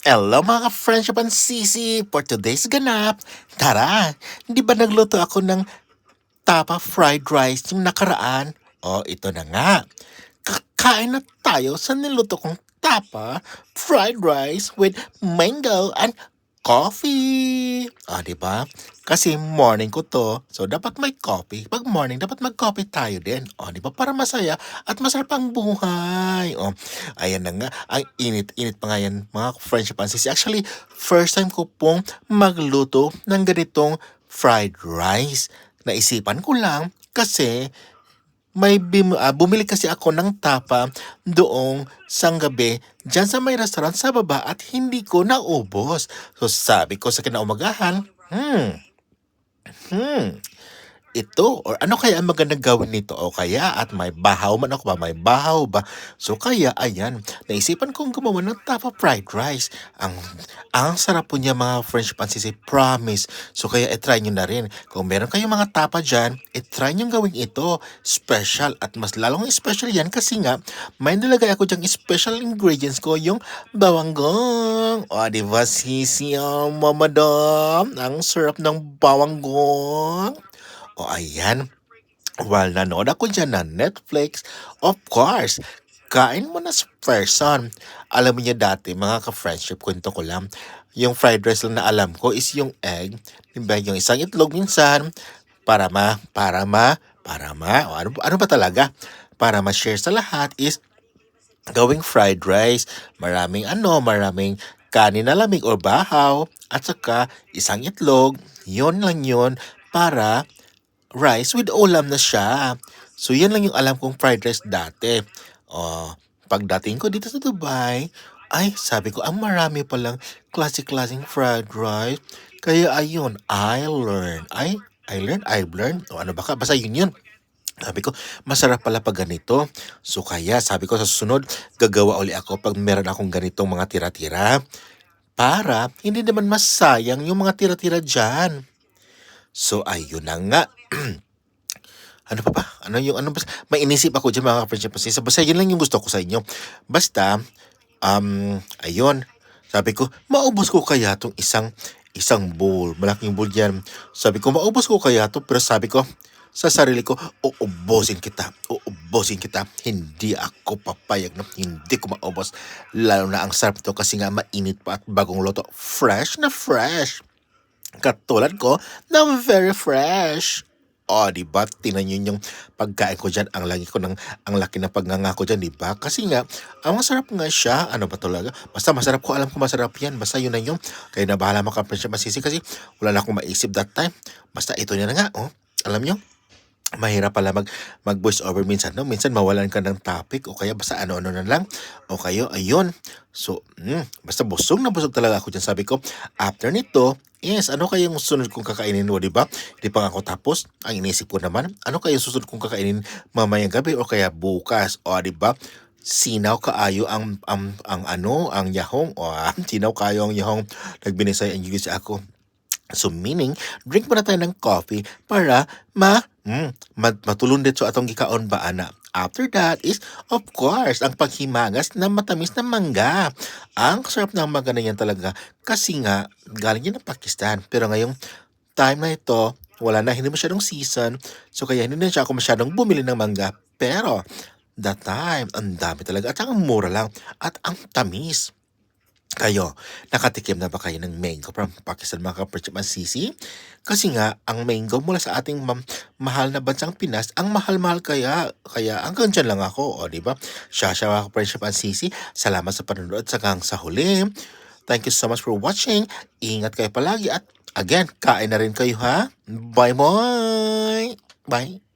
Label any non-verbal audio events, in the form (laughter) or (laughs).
Hello mga ka-friendship and sisi for today's ganap. Tara, di ba nagluto ako ng tapa fried rice yung nakaraan? O, ito na nga. Kakain na tayo sa niluto kong tapa fried rice with mango and coffee. O, di ba? Kasi morning ko to, so dapat may coffee. Pag morning, dapat mag-coffee tayo din. O, di ba? Para masaya at masarap ang buhay. O, ayan na nga. Ang init-init pa nga yan, mga friendship and sisi. Actually, first time ko pong magluto ng ganitong fried rice. Naisipan ko lang kasi may bim, ah, bumili kasi ako ng tapa doong sang gabi dyan sa may restaurant sa baba at hindi ko naubos. So sabi ko sa kinaumagahan, hmm, hmm, ito? Or ano kaya ang magandang gawin nito? O kaya at may bahaw man ako ba? May bahaw ba? So kaya ayan. Naisipan kong gumawa ng tapa fried rice. Ang ang sarap po niya mga French pansisi promise. So kaya i-try nyo na rin. Kung meron kayong mga tapa dyan i-try nyo gawin ito. Special. At mas lalong special yan kasi nga may nilagay ako dyang special ingredients ko yung bawanggong o di ba sisi oh, mamadam ang sarap ng bawanggong o ayan, while nanood ako dyan na Netflix, of course, kain mo na sa person. Alam niya dati, mga ka-friendship, kwento ko lang, yung fried rice lang na alam ko is yung egg, diba, yung isang itlog minsan, para ma, para ma, para ma, o ano, ano ba talaga? Para ma-share sa lahat is gawing fried rice. Maraming ano, maraming kanin na lamig or bahaw, at saka isang itlog, yon lang yon para rice with ulam na siya. So, yan lang yung alam kong fried rice dati. Oh, pagdating ko dito sa Dubai, ay, sabi ko, ang marami palang classic-classic fried rice. Kaya ayun, I learned. Ay, I learned, I've learned. O ano ba ka? Basta yun yun. Sabi ko, masarap pala pag ganito. So kaya sabi ko sa susunod, gagawa uli ako pag meron akong ganitong mga tira-tira. Para hindi naman masayang yung mga tira-tira dyan. So ayun na nga. (clears throat) ano pa ba? Ano yung ano ba? May inisip ako dyan mga friendship kasi basta yun lang yung gusto ko sa inyo. Basta, um, ayun. Sabi ko, maubos ko kaya tong isang isang bowl. Malaking bowl yan. Sabi ko, maubos ko kaya to. Pero sabi ko, sa sarili ko, uubusin kita. Uubusin kita. Hindi ako papayag na hindi ko maubos. Lalo na ang sarap to kasi nga mainit pa at bagong loto. Fresh na fresh. Katulad ko na very fresh. O, di ba? Tingnan nyo yung pagkain ko dyan. Ang lagi ko ng, ang laki ng pagnganga ko dyan, di ba? Kasi nga, ang masarap nga siya. Ano ba talaga? Basta masarap ko. Alam ko masarap yan. Basta yun na yun. Kaya na bahala mga kapensya masisi kasi wala na akong maisip that time. Basta ito na nga, oh. Alam nyo? mahirap pala mag mag voice over minsan no minsan mawalan ka ng topic o kaya basta ano-ano na lang o kayo ayun so mm, basta busog na busog talaga ako diyan sabi ko after nito yes ano kaya yung sunod kong kakainin mo di ba? Di pa nga ako tapos. Ang inisip ko naman ano kaya yung susunod kong kakainin mamayang gabi o kaya bukas? O di ba? Sinaw kaayo ang ang ang ano ang yahong. O ah, (laughs) sinaw kaayo ang yahong. Nagbinisay ang English ako. So meaning, drink muna tayo ng coffee para ma mm, mat matulon dito atong gikaon ba ana. After that is, of course, ang paghimagas na matamis na mangga. Ang sarap ng mangga na yan talaga kasi nga, galing yan ng Pakistan. Pero ngayong time na ito, wala na, hindi masyadong season. So kaya hindi na siya ako masyadong bumili ng mangga. Pero, that time, ang dami talaga. At ang mura lang. At ang tamis. Kayo, nakatikim na ba kayo ng mango from Pakistan mga kapatid sisi? Kasi nga, ang mango mula sa ating ma- mahal na bansang Pinas, ang mahal-mahal kaya. Kaya hanggang dyan lang ako, o di ba? Siya siya mga kapatid sisi. Salamat sa panonood sa gang sa huli. Thank you so much for watching. Ingat kayo palagi at again, kain na rin kayo ha. Bye-bye! Bye!